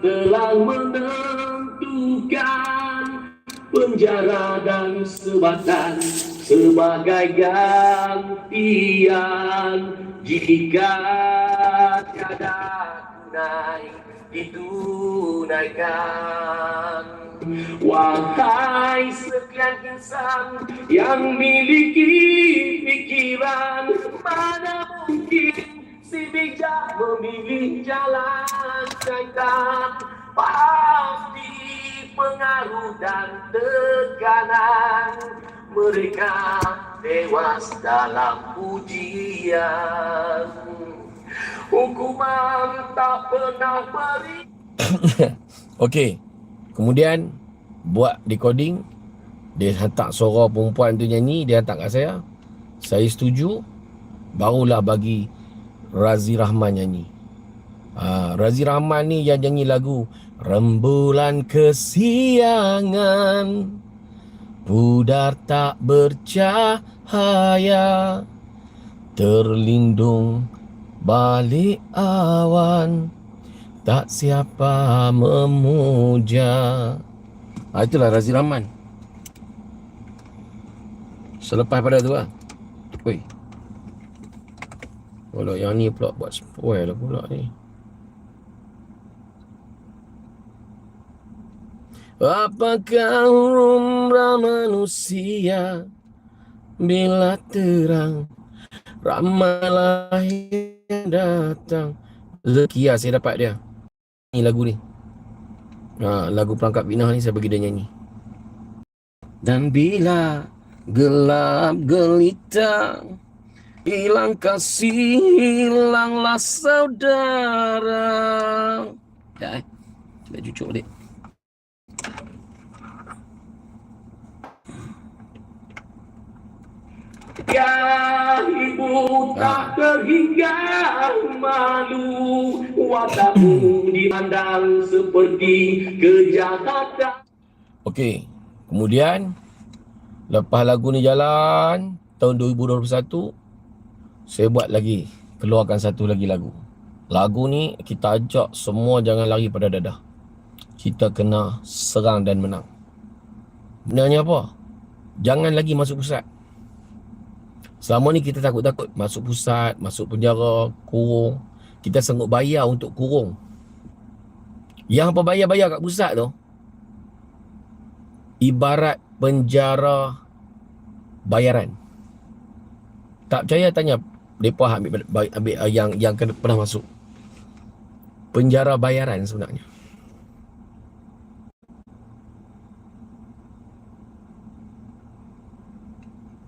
telah menentukan penjara dan sebatan sebagai gantian jika tiada tunai ditunaikan. Wahai sekian insan yang miliki pikiran Mana mungkin si bijak memilih jalan syaitan. Pasti pengaruh dan tekanan. Mereka tewas dalam ujian. Hukuman tak pernah beri. Okey. Kemudian buat recording. Dia hantar suara perempuan tu nyanyi dia hantar kat saya. Saya setuju. Barulah bagi Razi Rahman nyanyi. Ha, Razi Rahman ni yang nyanyi lagu Rembulan kesiangan. Pudar tak bercahaya Terlindung balik awan. Tak siapa memuja. Ha, Itulah Razi Rahman. Selepas pada tu lah. Weh Pula yang ni pula buat spoil lah pula ni Apakah rumrah manusia Bila terang Ramalah yang datang Rezeki lah saya dapat dia ni lagu ni. Ha, lagu perangkap binah ni saya bagi dia nyanyi. Dan bila gelap gelita hilang kasih hilanglah saudara. Ya, eh. Cuba cucuk balik. Ya ibu tak terhingga malu Wajahmu dimandang seperti kejahatan Okey, kemudian Lepas lagu ni jalan Tahun 2021 Saya buat lagi Keluarkan satu lagi lagu Lagu ni kita ajak semua jangan lari pada dadah Kita kena serang dan menang Benarnya apa? Jangan lagi masuk pusat Selama ni kita takut-takut masuk pusat, masuk penjara, kurung. Kita sanggup bayar untuk kurung. Yang apa bayar-bayar kat pusat tu ibarat penjara bayaran. Tak percaya tanya depa ambil, ambil, ambil yang yang kena pernah masuk. Penjara bayaran sebenarnya.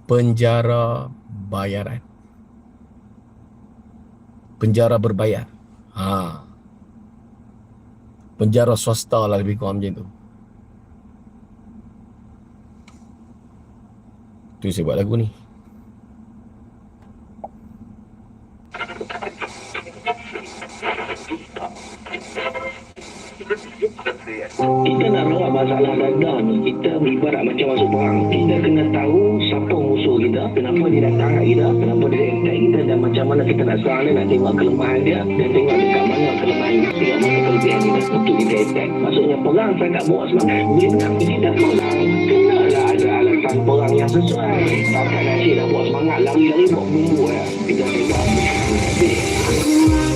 Penjara bayaran. Penjara berbayar. Ha. Penjara swasta lah lebih kurang macam tu. Tu saya buat lagu ni. Kita nak rawat masalah dadah ni. Kita ibarat macam masuk perang. Kita kena tahu siapa musuh kita Kenapa dia datang kat kita Kenapa dia attack kita Dan macam mana kita nak serang dia Nak tengok kelemahan dia Dan tengok dekat mana kelemahan dia. Tengok mana kelebihan dia Untuk kita attack. Maksudnya perang saya tak bawa semangat Boleh tapi kita perang Kenalah ada alasan perang yang sesuai. Takkan nak nak buat semangat Lari-lari buat bumbu ya. Kita tengok Thank.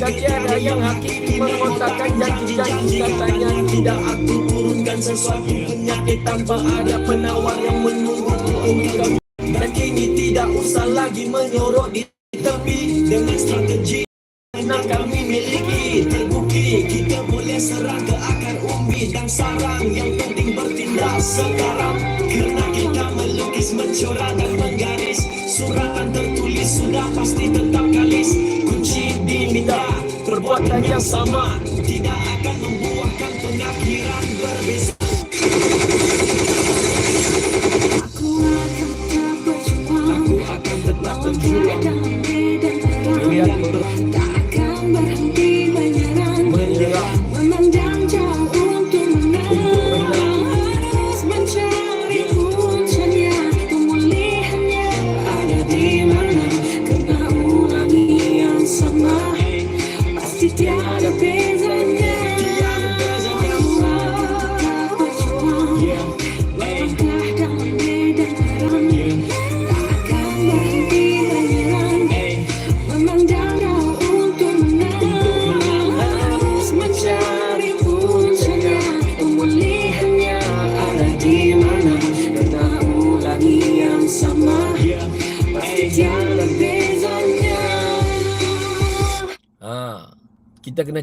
Tiada yang hakiki mengotakkan janji-janji. Katanya Tidak aku turunkan sesuatu penyakit tanpa ada penawar yang menunggu untuk Dan kini tidak usah lagi menyorok di tepi. Dengan strategi yang kami miliki Terbukti kita boleh serang ke akar umbi dan sarang. Yang penting bertindak sekarang. Kerana kita melukis, mencorak dan menggaris. Suratan tertulis sudah pasti tetap perbuatan yang sama. Tidak akan membuahkan pengakhiran berbeza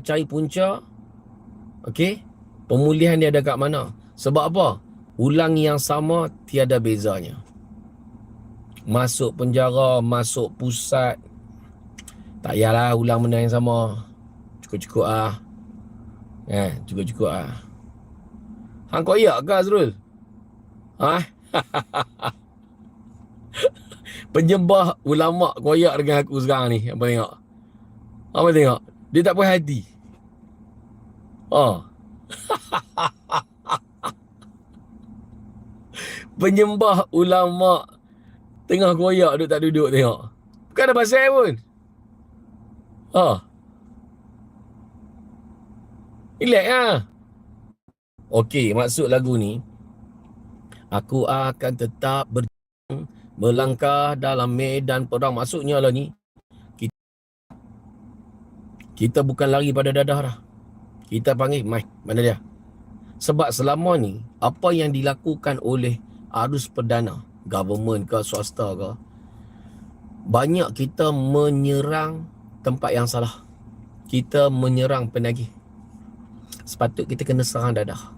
cari punca. Okey? Pemulihan dia ada kat mana? Sebab apa? Ulangi yang sama tiada bezanya. Masuk penjara, masuk pusat. Tak payahlah ulang benda yang sama. Cukup-cukup ah. Eh, cukup-cukup ah. Hang kau iya ke Azrul? Ha? Penyembah ulama koyak dengan aku sekarang ni. Apa tengok? Apa tengok? Dia tak puas hati. Oh. Penyembah ulama tengah koyak duduk tak duduk tengok. Bukan ada pasal pun. Ha. Relax lah. Okey, maksud lagu ni Aku akan tetap berjuang melangkah dalam medan perang. Maksudnya lah ni kita bukan lari pada dadah dah. Kita panggil, mai, mana dia? Sebab selama ni, apa yang dilakukan oleh arus perdana, government ke swasta ke, banyak kita menyerang tempat yang salah. Kita menyerang penagih. Sepatut kita kena serang dadah.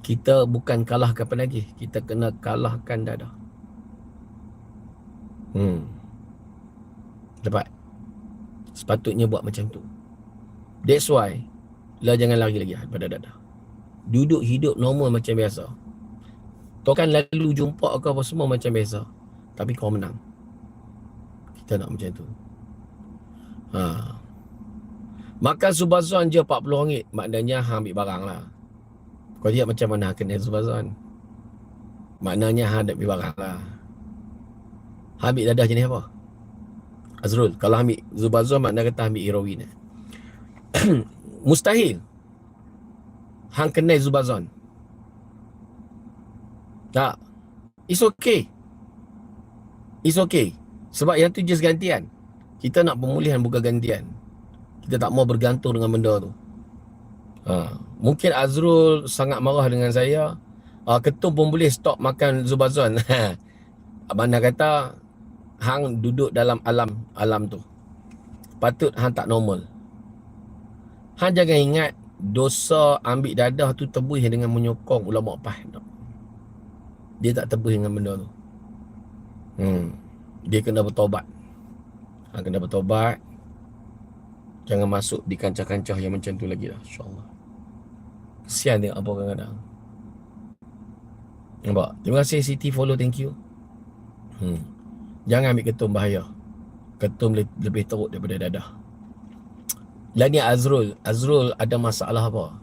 Kita bukan kalahkan penagih, kita kena kalahkan dadah. Hmm. Dapat? Sepatutnya buat macam tu. That's why lah jangan lari lagi pada dadah. Duduk hidup normal macam biasa. Kau kan lalu jumpa ke apa semua macam biasa. Tapi kau menang. Kita nak macam tu. Ha. Makan subazon je RM40. Maknanya hang ambil barang lah. Kau lihat macam mana kena subazon. Maknanya hang ambil barang lah. Hang ambil dadah jenis apa? Azrul, kalau ambil Zubazon makna kata ambil heroin. eh. Mustahil. Hang kenal Zubazon. Tak. It's okay. It's okay. Sebab yang tu just gantian. Kita nak pemulihan bukan gantian. Kita tak mau bergantung dengan benda tu. Ha. Mungkin Azrul sangat marah dengan saya. Uh, ketum pun boleh stop makan Zubazon. Mana kata hang duduk dalam alam alam tu. Patut hang tak normal. Hang jangan ingat dosa ambil dadah tu tebus dengan menyokong ulama pas. Dia tak tebus dengan benda tu. Hmm. Dia kena bertobat. Hang kena bertobat. Jangan masuk di kancah-kancah yang macam tu lagi lah. InsyaAllah. Kesian tengok apa kadang-kadang. Nampak? Terima kasih Siti follow. Thank you. Hmm. Jangan ambil ketum bahaya. Ketum lebih teruk daripada dadah. Dan ni Azrul. Azrul ada masalah apa?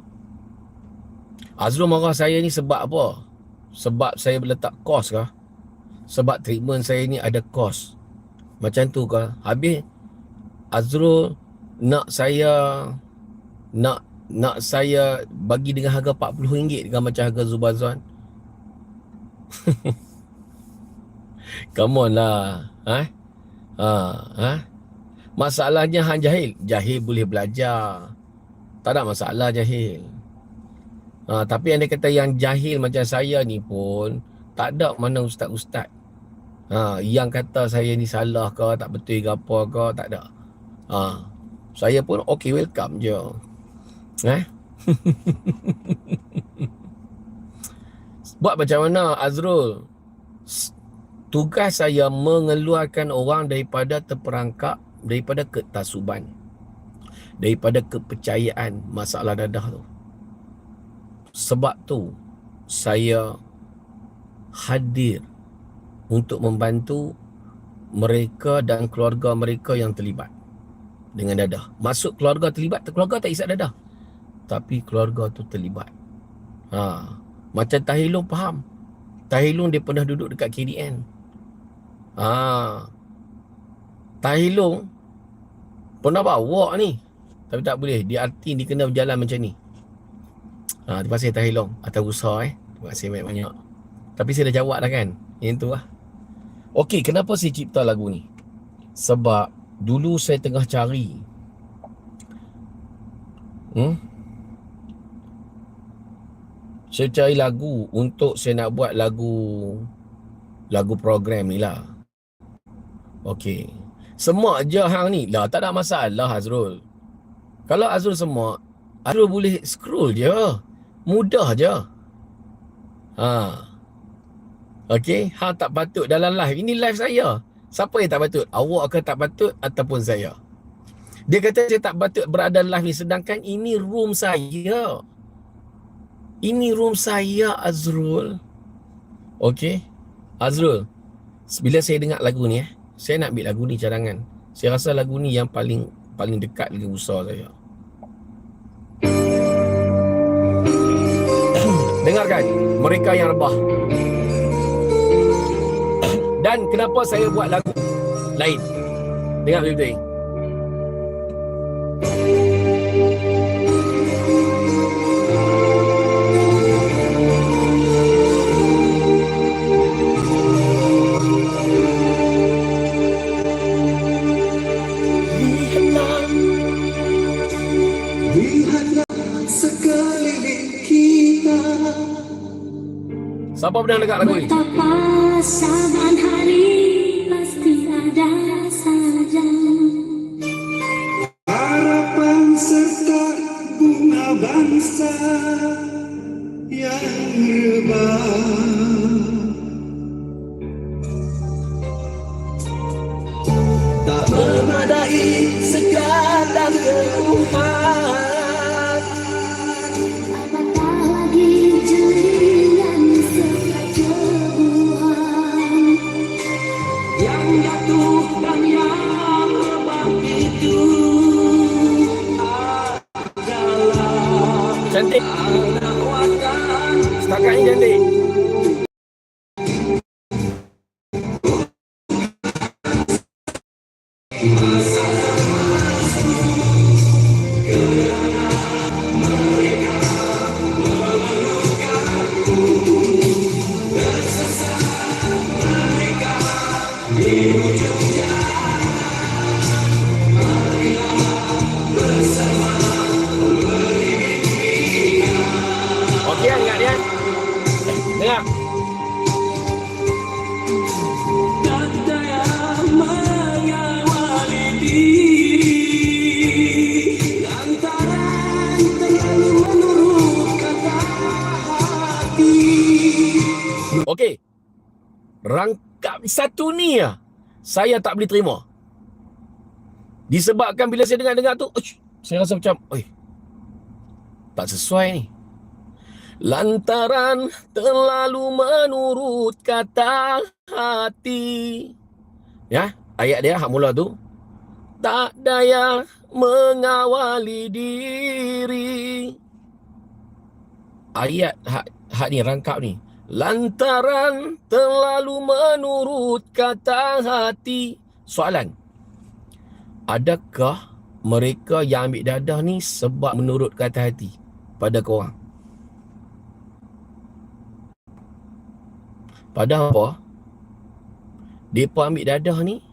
Azrul marah saya ni sebab apa? Sebab saya letak kos kah? Sebab treatment saya ni ada kos. Macam tu kah? Habis Azrul nak saya nak nak saya bagi dengan harga RM40 dengan macam harga Zubazon. Come on lah. Ha? Ha, ha? Masalahnya hang jahil. Jahil boleh belajar. Tak ada masalah jahil. Ha, tapi yang dia kata yang jahil macam saya ni pun tak ada mana ustaz-ustaz. Ha, yang kata saya ni salah ke, tak betul ke apa ke, tak ada. Ha, saya pun okay welcome je. Eh? Buat macam mana Azrul? Tugas saya mengeluarkan orang daripada terperangkap, daripada ketasuban. Daripada kepercayaan masalah dadah tu. Sebab tu saya hadir untuk membantu mereka dan keluarga mereka yang terlibat dengan dadah. Masuk keluarga terlibat, keluarga tak isap dadah. Tapi keluarga tu terlibat. Ha, macam Tahilung faham. Tahilung dia pernah duduk dekat KDN. Ha. Tahilung pernah bawa ni. Tapi tak boleh. Dia arti dia kena berjalan macam ni. Ha, terima kasih Tahilung atas usaha eh. Terima kasih banyak-banyak. Tapi saya dah jawab dah kan. Yang tu lah. Okey, kenapa saya cipta lagu ni? Sebab dulu saya tengah cari. Hmm? Saya cari lagu untuk saya nak buat lagu lagu program ni lah. Okey. Semua je hang ni. Lah tak ada masalah Azrul. Kalau Azrul semua, Azrul boleh scroll je. Mudah je. Ha. Okey, hang tak patut dalam live. Ini live saya. Siapa yang tak patut? Awak ke tak patut ataupun saya? Dia kata saya tak patut berada live ni sedangkan ini room saya. Ini room saya Azrul. Okey. Azrul. Bila saya dengar lagu ni eh, saya nak ambil lagu ni cadangan. Saya rasa lagu ni yang paling paling dekat dengan usaha saya. Dengarkan mereka yang rebah. Dan kenapa saya buat lagu lain? Dengar betul-betul. Siapa pernah dengar lagu ni? Rangkap satu ni lah. Saya tak boleh terima. Disebabkan bila saya dengar-dengar tu, uish, saya rasa macam, oi. Tak sesuai ni. Lantaran terlalu menurut kata hati. Ya, ayat dia hak mula tu. Tak daya mengawali diri. Ayat hak, hak ni rangkap ni. Lantaran terlalu menurut kata hati. Soalan. Adakah mereka yang ambil dadah ni sebab menurut kata hati pada korang? Padahal apa? Mereka ambil dadah ni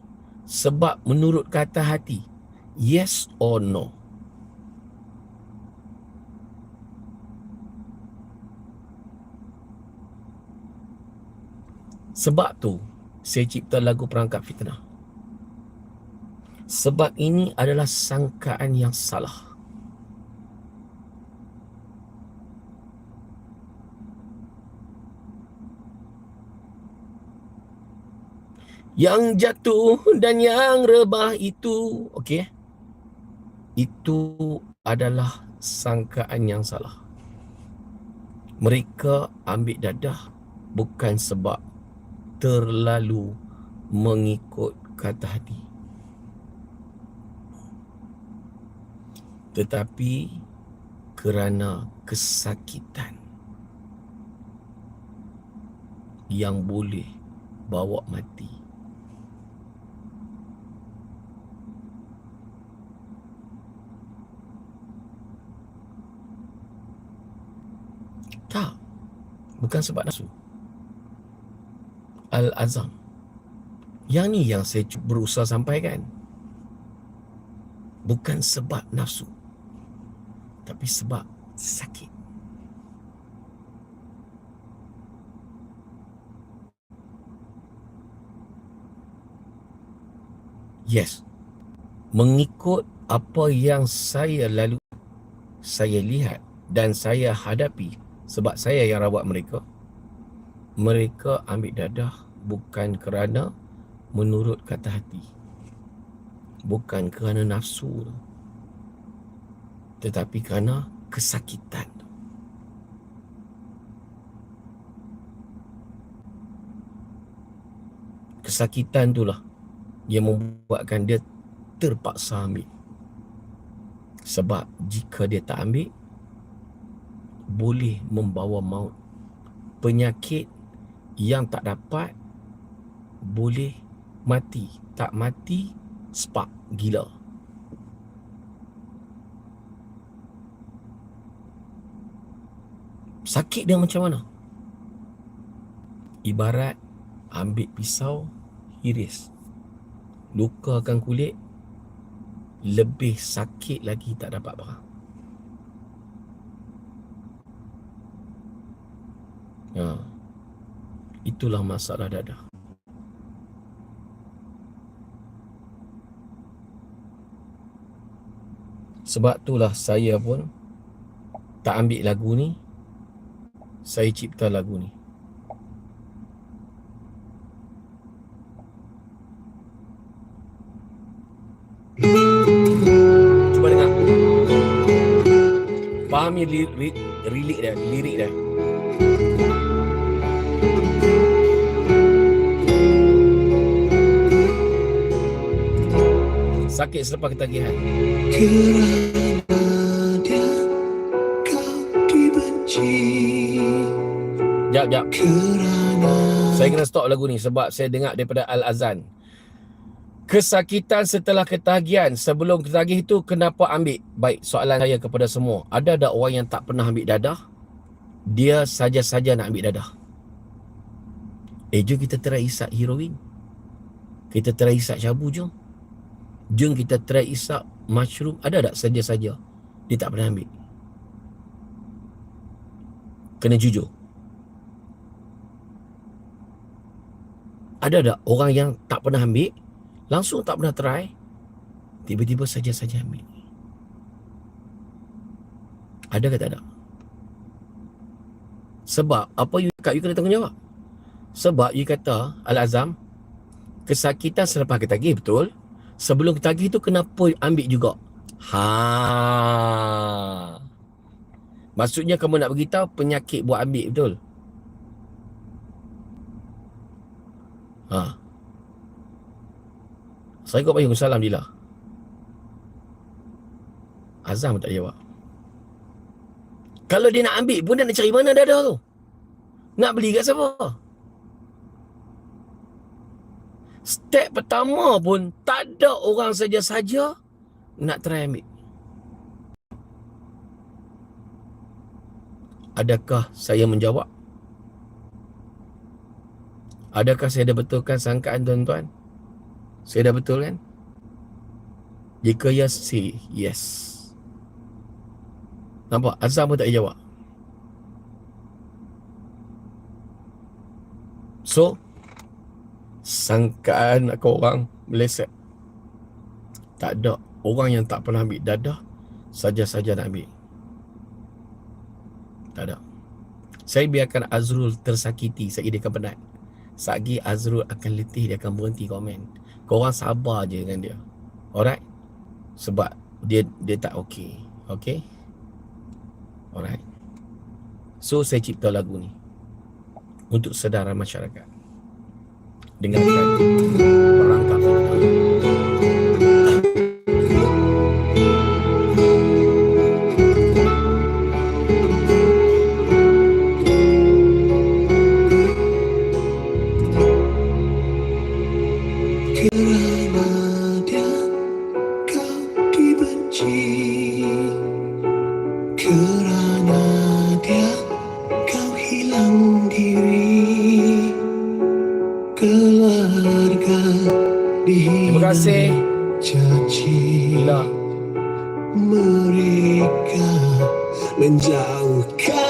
sebab menurut kata hati. Yes or no? Sebab tu saya cipta lagu perangkap fitnah. Sebab ini adalah sangkaan yang salah. Yang jatuh dan yang rebah itu, okey. Itu adalah sangkaan yang salah. Mereka ambil dadah bukan sebab terlalu mengikut kata hati. Tetapi kerana kesakitan yang boleh bawa mati. Tak. Bukan sebab nafsu. Al-Azam. Yang ni yang saya berusaha sampaikan. Bukan sebab nafsu. Tapi sebab sakit. Yes. Mengikut apa yang saya lalu saya lihat dan saya hadapi sebab saya yang rawat mereka mereka ambil dadah bukan kerana menurut kata hati. Bukan kerana nafsu. Tetapi kerana kesakitan. Kesakitan itulah yang membuatkan dia terpaksa ambil. Sebab jika dia tak ambil boleh membawa maut. Penyakit yang tak dapat boleh mati. Tak mati spark gila. Sakit dia macam mana? Ibarat ambil pisau iris lukakan kulit lebih sakit lagi tak dapat apa Ya. Itulah masalah dadah. Sebab itulah saya pun tak ambil lagu ni. Saya cipta lagu ni. Cuba dengar. Fahami lirik, lirik dia, lirik dia. Sakit selepas ketagihan. Kerana kau dibenci Jap, jap. Kerana Saya kena stop lagu ni sebab saya dengar daripada Al-Azan. Kesakitan setelah ketagihan. Sebelum ketagih itu kenapa ambil? Baik, soalan saya kepada semua. Ada tak orang yang tak pernah ambil dadah? Dia saja-saja nak ambil dadah. Eh, jom kita try isap heroin. Kita try isap syabu, jom. Jom kita try isap mushroom. Ada tak saja-saja? Dia tak pernah ambil. Kena jujur. Ada tak orang yang tak pernah ambil, langsung tak pernah try, tiba-tiba saja-saja ambil. Ada ke tak ada? Sebab apa you cakap, you kena tanggungjawab. Sebab you kata, Al-Azam, kesakitan selepas ketagih, betul? Sebelum ketagih tu kenapa ambil juga? Ha. Maksudnya kamu nak beritahu penyakit buat ambil, betul? Ha. Bagi salam Dila. Azam tak jawab. Kalau dia nak ambil pun dia nak cari mana dada tu? Nak beli kat siapa? Step pertama pun tak ada orang saja-saja nak try ambil. Adakah saya menjawab? Adakah saya dah betulkan sangkaan tuan-tuan? Saya dah betul kan? Jika yes, say yes. Nampak? Azam pun tak jawab. So, sangkaan kau orang meleset. Tak ada orang yang tak pernah ambil dadah saja-saja nak ambil. Tak ada. Saya biarkan Azrul tersakiti Saya dia akan penat. Sagi Azrul akan letih Dia akan berhenti komen. Korang sabar je dengan dia. Alright? Sebab Dia dia tak okay Okay Alright? So saya cipta lagu ni Untuk sedaran masyarakat Dengarkan. Perangkap mereka menjauhkan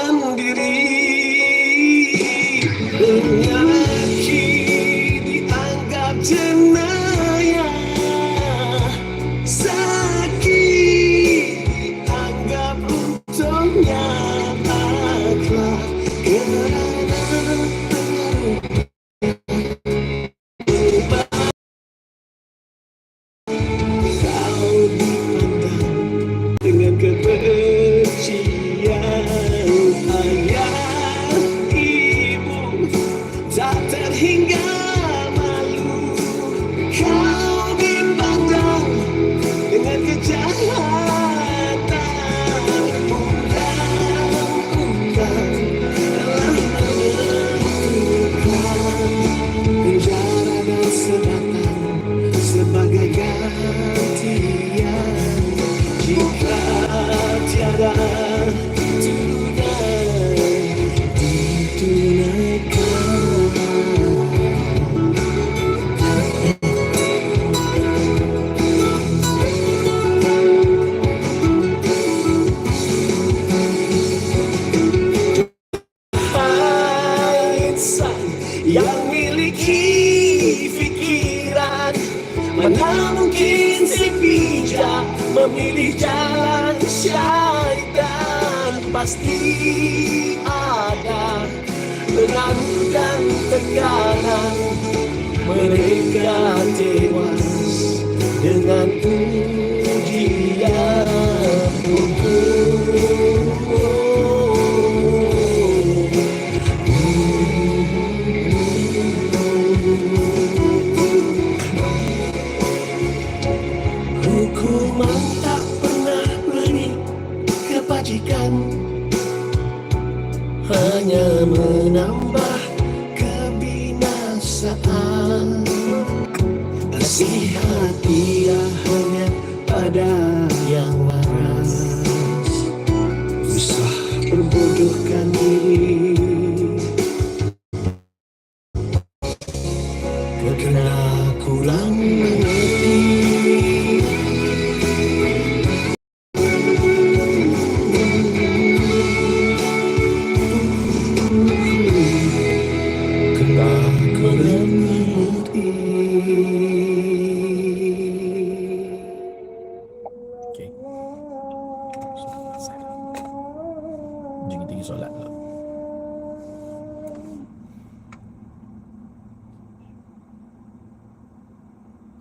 Jom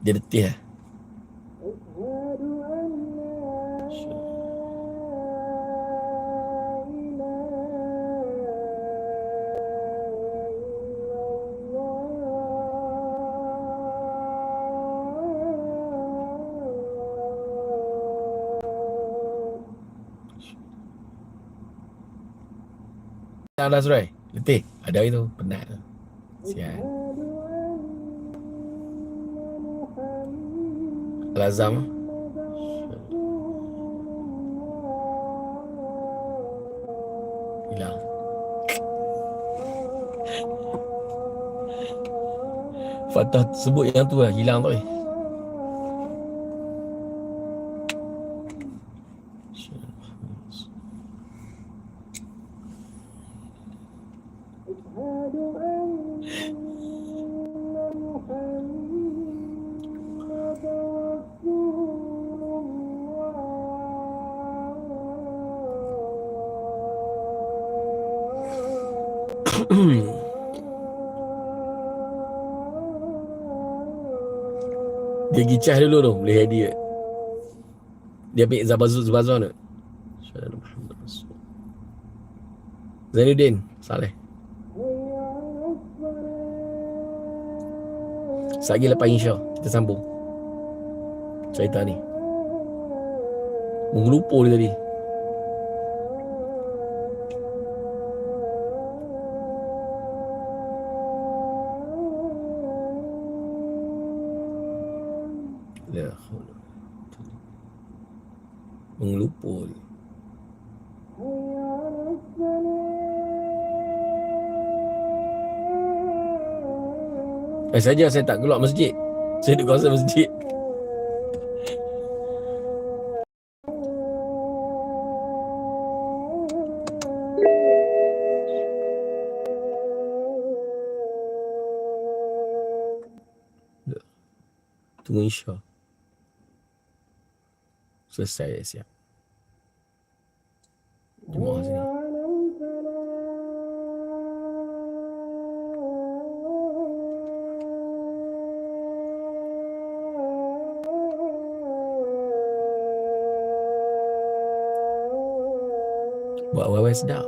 kita pergi Dah dah Surai. Letih. Ada hari tu. Penat. Tu Sian Al-Azam Hilang Fatah sebut yang tu lah. Hilang tu eh Gicah dulu tu Boleh hadiah Dia ambil Zabazun Zabazun tu Syahadu Muhammad Rasul Zainuddin Saleh. Lagi lepas Insya Kita sambung. Cerita ni. Mengelupur dia tadi Eh saja saya tak keluar masjid. Saya duduk kawasan masjid. Tunggu Isya Selesai siap Buat awal sedap.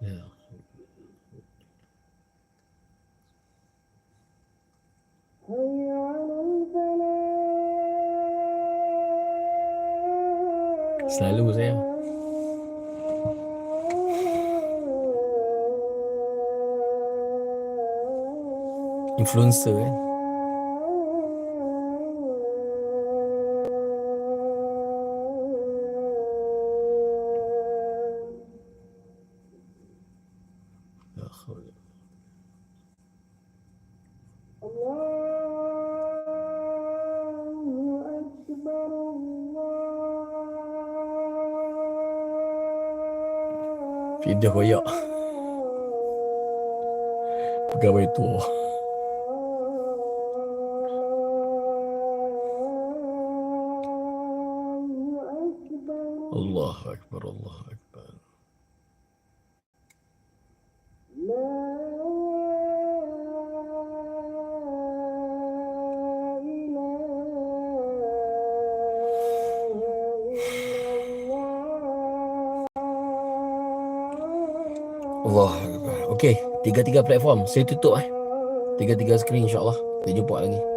Ya. Selalu saya Influencer kan Fidah koyak. Pegawai tua. Allah Akbar Allah Akbar Okey Tiga-tiga platform. Saya tutup eh. Tiga-tiga screen insyaAllah. Kita jumpa lagi